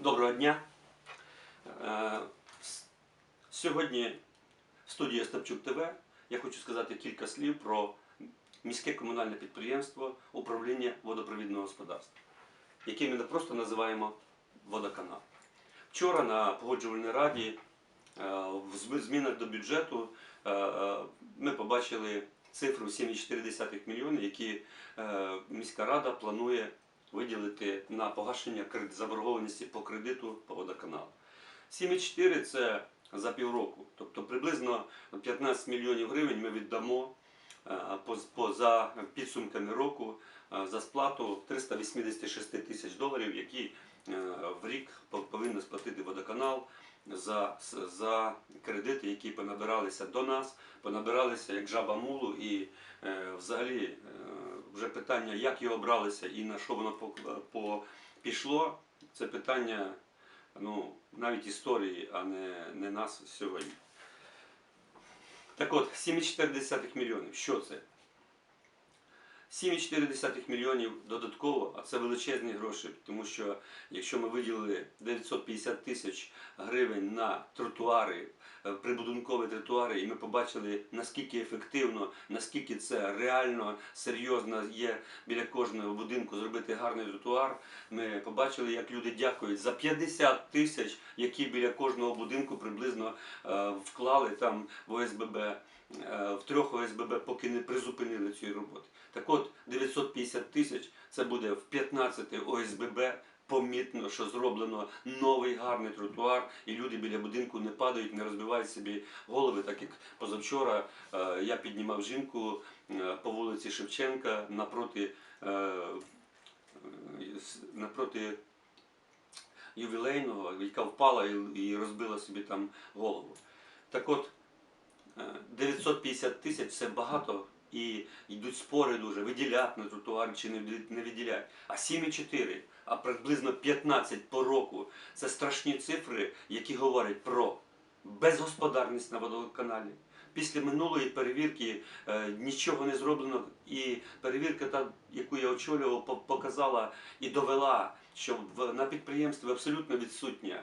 Доброго дня. Е, Сьогодні в студії Остапчук ТВ я хочу сказати кілька слів про міське комунальне підприємство управління водопровідного господарства, яке ми не просто називаємо водоканал. Вчора на погоджувальній раді е, в змінах до бюджету е, ми побачили цифру 7,4 мільйони, які міська рада планує виділити на погашення заборгованості по кредиту по водоканалу. 7,4 це за півроку, тобто приблизно 15 мільйонів гривень ми віддамо е, за підсумками року е, за сплату 386 тисяч доларів, які е, в рік повинен сплатити водоканал за, за кредити, які понабиралися до нас, понабиралися як жаба мулу, і взагалі вже питання, як його бралися і на що воно по, пішло, це питання ну, навіть історії, а не, не нас сьогодні. Так от, 7,4 мільйонів. Що це? 7,4 мільйонів додатково, а це величезні гроші, тому що якщо ми виділили 950 тисяч гривень на тротуари, е, прибудинкові тротуари, і ми побачили, наскільки ефективно, наскільки це реально серйозно є біля кожного будинку зробити гарний тротуар. Ми побачили, як люди дякують за 50 тисяч, які біля кожного будинку приблизно е, вклали там в ОСББ. Е, В трьох ОСББ, поки не призупинили цієї роботи. Так от 950 тисяч це буде в 15 ОСББ. Помітно, що зроблено новий гарний тротуар, і люди біля будинку не падають, не розбивають собі голови, так як позавчора е, я піднімав жінку е, по вулиці Шевченка напроти, напроти ювілейного, яка впала і, розбила собі там голову. Так от, 950 тисяч це багато. І йдуть спори дуже, виділять на тротуар чи не виді- не виділять. А 7,4, а приблизно 15 по року це страшні цифри, які говорять про безгосподарність на водоканалі. Після минулої перевірки е, нічого не зроблено, і перевірка, та, яку я очолював, показала і довела, що в, на підприємстві абсолютно відсутня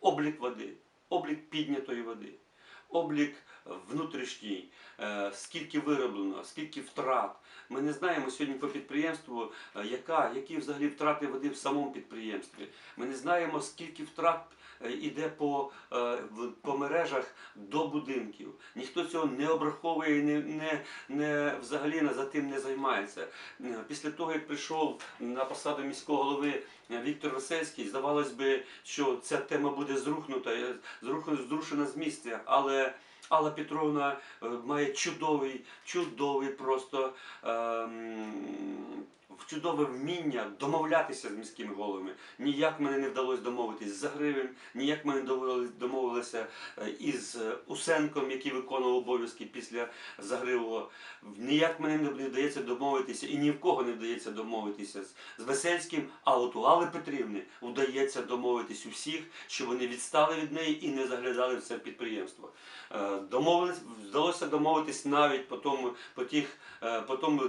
облік води, облік піднятої води, облік внутрішній, е, скільки вироблено, скільки втрат. Ми не знаємо сьогодні по підприємству, е, яка, які взагалі втрати води в самому підприємстві. Ми не знаємо, скільки втрат е, іде по, е, по мережах до будинків. Ніхто цього не обраховує і не, не, не взагалі за тим не займається. Е, Після того, як прийшов на посаду міського голови Віктор Васильський, здавалось би, що ця тема буде зрухнута, зрушена з місця, але Алла Петровна має чудовий, чудовий просто ем, чудове вміння домовлятися з міськими головами. Ніяк мене не вдалося домовитись з Загривим, ніяк ми не домовилися е, із е, Усенком, який виконував обов'язки після Загривого. Ніяк мені не вдається домовитися, і ні в кого не вдається домовитися з, Весельським, а от у Алли Петрівни вдається домовитись у всіх, що вони відстали від неї і не заглядали в це підприємство. Е, Домовились, вдалося домовитись навіть по тому, по тих, по тому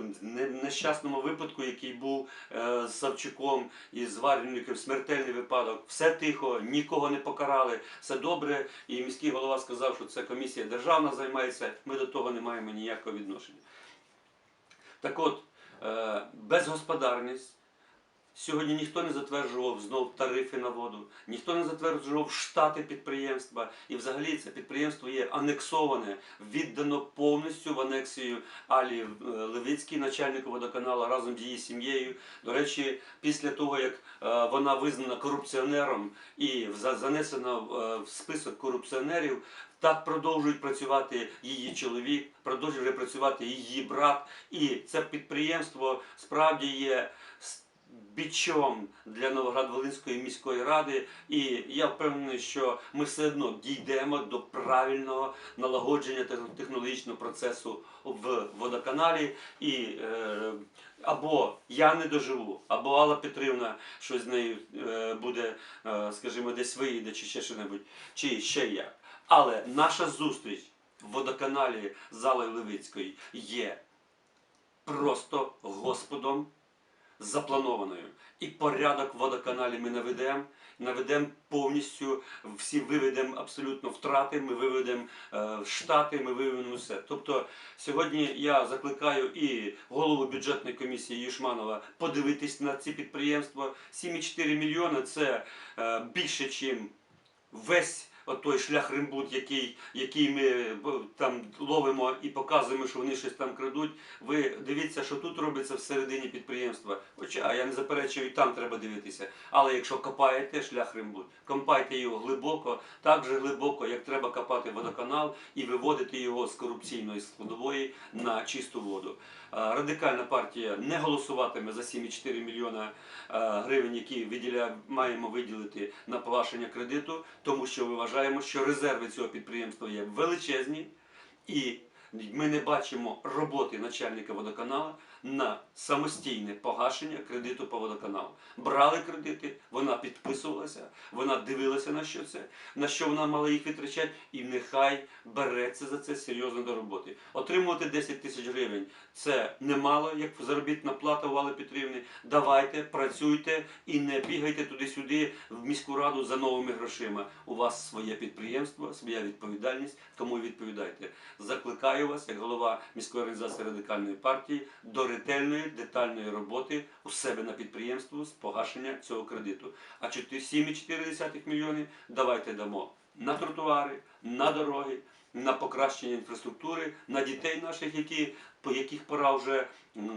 нещасному випадку, який був е, з Савчуком і з Варвінником, смертельний випадок. Все тихо, нікого не покарали, все добре. І міський голова сказав, що це комісія державна займається. Ми до того не маємо ніякого відношення. Так от, е, безгосподарність. Сьогодні ніхто не затверджував знов тарифи на воду, ніхто не затверджував штати підприємства. І взагалі це підприємство є анексоване, віддано повністю в анексію Алі е, Левицькій, начальнику водоканалу, разом з її сім'єю. До речі, після того, як е, вона визнана корупціонером і за- занесена в, е, список корупціонерів, так продовжують працювати її чоловік, продовжує працювати її брат. І це підприємство справді є бічом для Новоград-Волинської міської ради. І я впевнений, що ми все одно дійдемо до правильного налагодження технологічного процесу в водоканалі. І е, або я не доживу, або Алла Петрівна щось з нею е, буде, е, скажімо, десь виїде, чи ще що-небудь, чи ще як. Але наша зустріч в водоканалі з Аллою Левицькою є просто Господом запланованою. І порядок в водоканалі ми наведемо. Наведемо повністю, всі виведемо абсолютно втрати, ми виведемо е, штати, ми виведемо все. Тобто сьогодні я закликаю і голову бюджетної комісії Юшманова подивитись на ці підприємства. 7,4 мільйони це е, більше, ніж весь той шлях Римбут, який, який ми там ловимо і показуємо, що вони щось там крадуть. Ви дивіться, що тут робиться всередині підприємства. Хоча я не заперечую, і там треба дивитися. Але якщо копаєте шлях Римбут, копайте його глибоко, так же глибоко, як треба копати водоканал і виводити його з корупційної складової на чисту воду. Радикальна партія не голосуватиме за 7,4 мільйона гривень, які виділя, маємо виділити на погашення кредиту, тому що ми вважаємо, що резерви цього підприємства є величезні, і ми не бачимо роботи начальника водоканалу на самостійне погашення кредиту по водоканалу. Брали кредити, вона підписувалася, вона дивилася на що це, на що вона мала їх витрачати, і нехай береться за це серйозно до роботи. Отримувати 10 тисяч гривень це немало, як заробітна плата у Вали Петрівни. Давайте, працюйте і не бігайте туди-сюди в міську раду за новими грошима. У вас своє підприємство, своя відповідальність, тому відповідайте. Закликаю вас, як голова міської організації радикальної партії, до ретельної детальної роботи у себе на підприємстві з погашення цього кредиту. А 7,4 мільйони давайте дамо на тротуари, на дороги, на покращення інфраструктури, на дітей наших, які, по яких пора вже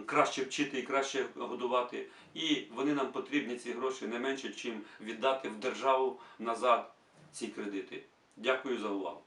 краще вчити і краще годувати. І вони нам потрібні ці гроші не менше, чим віддати в державу назад ці кредити. Дякую за увагу.